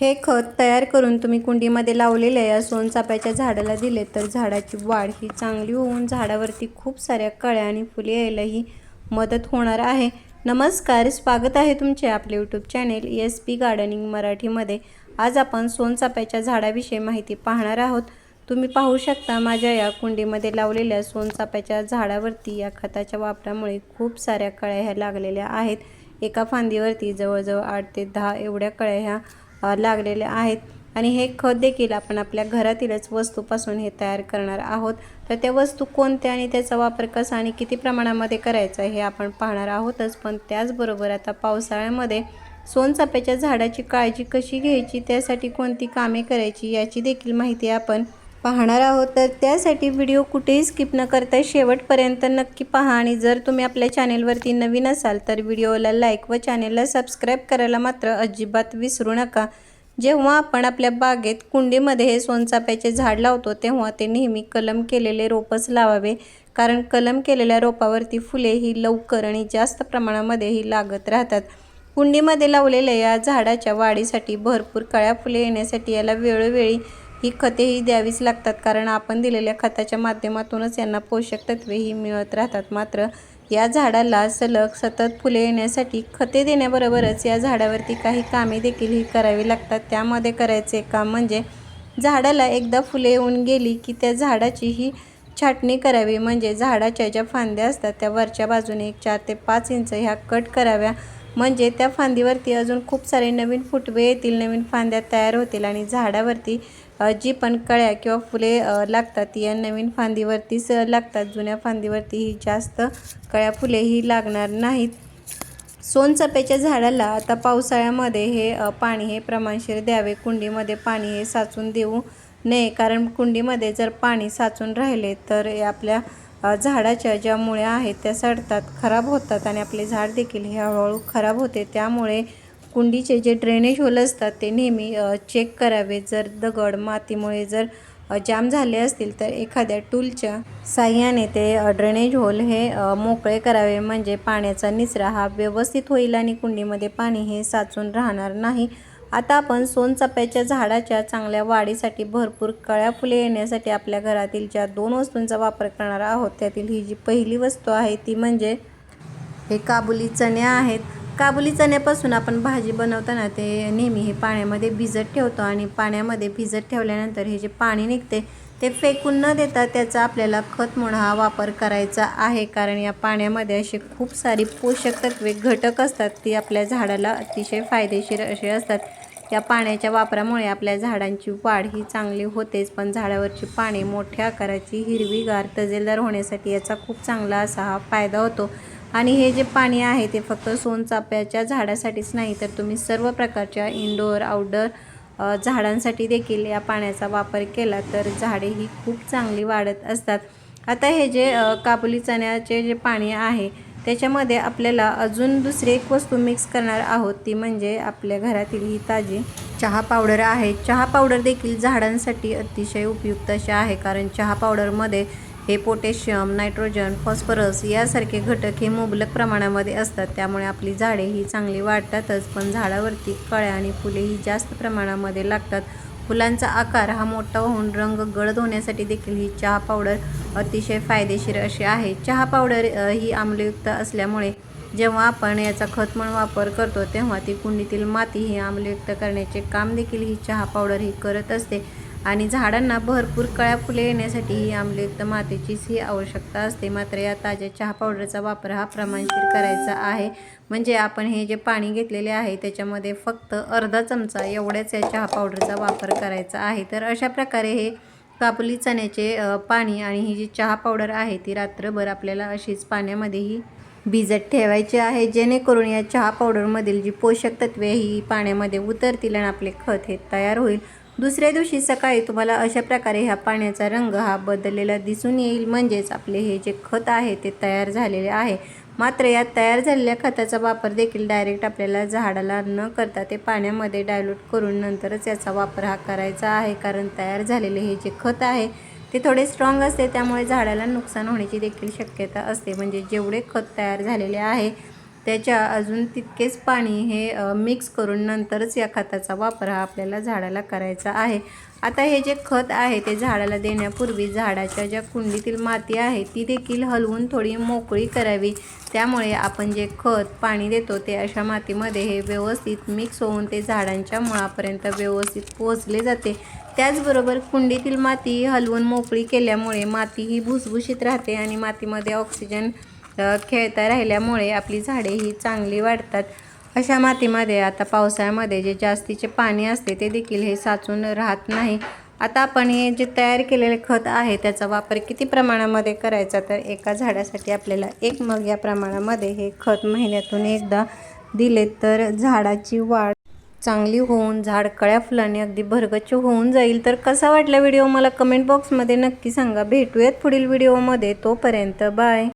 हे खत तयार करून तुम्ही कुंडीमध्ये लावलेले या सोनचाफ्याच्या झाडाला दिले तर झाडाची वाढ ही चांगली होऊन झाडावरती खूप साऱ्या कळ्या आणि फुले यायलाही मदत होणार आहे. नमस्कार स्वागत आहे तुमचे आपले YouTube channel S P gardening मराठीमध्ये. आज आपण सोनचाफ्याच्या झाडाविषयी माहिती पाहणार आहोत. तुम्ही पाहू शकता माझ्या या कुंडीमध्ये लावलेल्या सोनचाफ्याच्या झाडावरती या खताच्या वापरामुळे खूप साऱ्या कळ्या ह्या लागलेल्या आहेत. एका फांदीवरती जवळजवळ आठ ते दहा एवढ्या कळ्या ह्या लागलेले आहेत. आणि हे खत देखील आपण आपल्या घरातीलच वस्तूपासून हे तयार करणार आहोत. तर त्या वस्तू कोणत्या आणि त्याचा वापर कसा आणि किती प्रमाणामध्ये करायचा हे आपण पाहणार आहोतच. पण त्याचबरोबर आता पावसाळ्यामध्ये सोनचाफ्याच्या झाडाची काळजी कशी घ्यायची त्यासाठी कोणती कामे करायची याची देखील माहिती आपण पाहणार आहोत तर त्यासाठी व्हिडिओ कुठेही स्किप न करता शेवटपर्यंत नक्की पहा. आणि जर तुम्ही आपल्या चॅनेलवरती नवीन असाल तर व्हिडिओला लाईक व चॅनेलला सबस्क्राईब करायला मात्र अजिबात विसरू नका. जेव्हा आपण आपल्या बागेत कुंडीमध्ये हे सोनचाप्याचे झाड लावतो तेव्हा ते नेहमी कलम केलेले रोपच लावावे. कारण कलम केलेल्या रोपावरती फुले ही लवकर आणि जास्त प्रमाणामध्ये ही लागत राहतात. कुंडीमध्ये लावलेल्या या झाडाच्या वाढीसाठी भरपूर कळ्या फुले येण्यासाठी याला वेळोवेळी ही खतेही द्यावीच लागतात कारण आपण दिलेल्या खताच्या माध्यमातूनच यांना पोषक तत्वेही मिळत राहतात. मात्र या झाडाला सलग सतत फुले येण्यासाठी खते देण्याबरोबरच या झाडावरती काही कामे देखील ही करावी लागतात. त्यामध्ये करायचे काम म्हणजे झाडाला एकदा फुले येऊन गेली की त्या झाडाची ही छाटणी करावी. म्हणजे झाडाच्या ज्या फांद्या असतात त्या वरच्या बाजूने एक चार ते पाच इंच ह्या कट कराव्या. म्हणजे त्या फांदीवरती अजून खूप सारे नवीन फुटवे येतील नवीन फांद्या तयार होतील आणि झाडावरती जी पण कळ्या किंवा फुले लागतात ती या नवीन फांदीवरतीच लागतात. जुन्या फांदीवरती ही जास्त कळ्या फुले ही लागणार नाहीत. सोनचाफ्याच्या झाडाला आता पावसाळ्यामध्ये हे पाणी हे प्रमाणशीर द्यावे. कुंडीमध्ये पाणी हे साचून देऊ नये. कारण कुंडीमध्ये जर पाणी साचून राहिले तर आपल्या झाडाच्या ज्या मुळ्या आहेत त्या सडतात खराब होतात आणि आपले झाड देखील हे हळूहळू खराब होते. त्यामुळे कुंडीचे जे ड्रेनेज होल असतात ते नेहमी चेक करावे. जर दगड मातीमुळे जर जाम झाले असतील तर एखाद्या टूलच्या साह्याने ते ड्रेनेज होल हे मोकळे करावे. म्हणजे पाण्याचा निचरा हा व्यवस्थित होईल आणि कुंडीमध्ये पाणी हे साचून राहणार नाही. आता आपण सोनचाप्याच्या झाडाच्या चांगल्या वाढीसाठी भरपूर कळ्या फुले येण्यासाठी आपल्या घरातील ज्या दोन वस्तूंचा वापर करणार आहोत त्यातील ही जी पहिली वस्तू आहे ती म्हणजे हे काबुली चणे आहेत. काबुली चण्यापासून आपण भाजी बनवताना ते नेहमी हे पाण्यामध्ये भिजत ठेवतो आणि पाण्यामध्ये भिजत ठेवल्यानंतर हे जे पाणी निघते ते फेकून न देता त्याचा आपल्याला खत म्हणून हा वापर करायचा आहे. कारण या पाण्यामध्ये असे खूप सारी पोषक तत्वे घटक असतात ती आपल्या झाडाला अतिशय फायदेशीर असे असतात. या पाण्याच्या वापरामुळे आपल्या झाडांची वाढ ही चांगली होतेच पण झाडावरची पाने मोठ्या आकाराची हिरवीगार तजेलदार होण्यासाठी याचा खूप चांगला असा हा फायदा होतो. आणि हे जे पाणी आहे ते फक्त सोनचाफ्याच्या झाडासाठीच नाही तर तुम्ही सर्व प्रकारच्या इनडोअर आउटडोअर झाडांसाठी देखील या पाण्याचा वापर केला तर झाडे ही खूप चांगली वाढत असतात. आता हे जे काबुली चण्याचे जे पाणी आहे त्याच्यामध्ये आपल्याला अजून दुसरी एक वस्तू मिक्स करणार आहोत ती म्हणजे आपल्या घरातील ही ताजी चहा पावडर आहे. चहा पावडर देखील झाडांसाठी अतिशय उपयुक्त अशी आहे कारण चहा पावडरमध्ये हे पोटॅशियम नायट्रोजन फॉस्फरस यासारखे घटक हे मुबलक प्रमाणामध्ये असतात. त्यामुळे आपली झाडे ही चांगली वाढतातच पण झाडावरती कळ्या आणि फुले ही जास्त प्रमाणामध्ये लागतात. फुलांचा आकार हा मोठा होऊन रंग गडद होण्यासाठी देखील ही चहा पावडर अतिशय फायदेशीर अशी आहे. चहा पावडर ही आम्लयुक्त असल्यामुळे जेव्हा आपण याचा खत म्हणून वापर करतो तेव्हा ती कुंडीतील माती ही आम्लयुक्त करण्याचे काम देखील ही चहा पावडर ही करत असते. आणि झाडांना भरपूर कळ्या फुले येण्यासाठी ही आम्लयुक्त मातीचीच ही आवश्यकता असते. मात्र या ताज्या चहा पावडरचा वापर हा प्रमाणशीर करायचा आहे. म्हणजे आपण हे जे पाणी घेतलेले आहे त्याच्यामध्ये फक्त अर्धा चमचा एवढ्याच या चहा पावडरचा वापर करायचा आहे. तर अशा प्रकारे हे काबुली चण्याचे पाणी आणि ही जी चहा पावडर आहे ती रात्रभर आपल्याला अशीच पाण्यामध्येही भिजत ठेवायची आहे. जेणेकरून या चहा पावडरमधील जी पोषक तत्वे ही पाण्यामध्ये उतरतील आणि आपले खत हे तयार होईल. दुसऱ्या दिवशी सकाळी तुम्हाला अशा प्रकारे ह्या पाण्याचा रंग हा बदललेला दिसून येईल. म्हणजेच आपले हे जे खत आहे ते तयार झालेले आहे. मात्र या तयार झालेल्या खताचा वापर देखील डायरेक्ट आपल्याला झाडाला न करता ते पाण्यामध्ये डायल्यूट करून नंतरच याचा वापर हा करायचा आहे. कारण तयार झालेले हे जे खत आहे ते थोडे स्ट्रॉंग असते. त्यामुळे झाडाला नुकसान होण्याची देखील शक्यता असते. म्हणजे जेवढे खत तयार झालेले आहे त्याच्या अजून तितकेच पाणी हे मिक्स करून नंतरच या खताचा वापर हा आपल्याला झाडाला करायचा आहे. आता हे जे खत आहे ते झाडाला देण्यापूर्वी झाडाच्या ज्या कुंडीतील माती आहे ती देखील हलवून थोडी मोकळी करावी. त्यामुळे आपण जे खत पाणी देतो ते अशा मातीमध्ये हे व्यवस्थित मिक्स होऊन ते झाडांच्या मुळापर्यंत व्यवस्थित पोहोचले जाते. त्याचबरोबर कुंडीतील माती हलवून मोकळी केल्यामुळे माती ही भुसभुशीत राहते आणि मातीमध्ये ऑक्सिजन खेळता राहिल्यामुळे आपली झाडे ही चांगली वाढतात. अशा मातीमध्ये आता पावसाळ्यामध्ये जे जास्तीचे पाणी असते ते देखील हे साचून राहत नाही. आता आपण हे जे तयार केलेले खत आहे त्याचा वापर किती प्रमाणामध्ये करायचा? तर एका झाडासाठी आपल्याला एक मग या प्रमाणामध्ये हे खत महिन्यातून एकदा दिले तर झाडाची वाढ चांगली होऊन झाड कळ्या फुलाने अगदी भरगच्च होऊन जाईल. तर कसा वाटला व्हिडिओ? मला कमेंट बॉक्समध्ये नक्की सांगा. भेटूयात पुढील व्हिडिओमध्ये. तोपर्यंत बाय.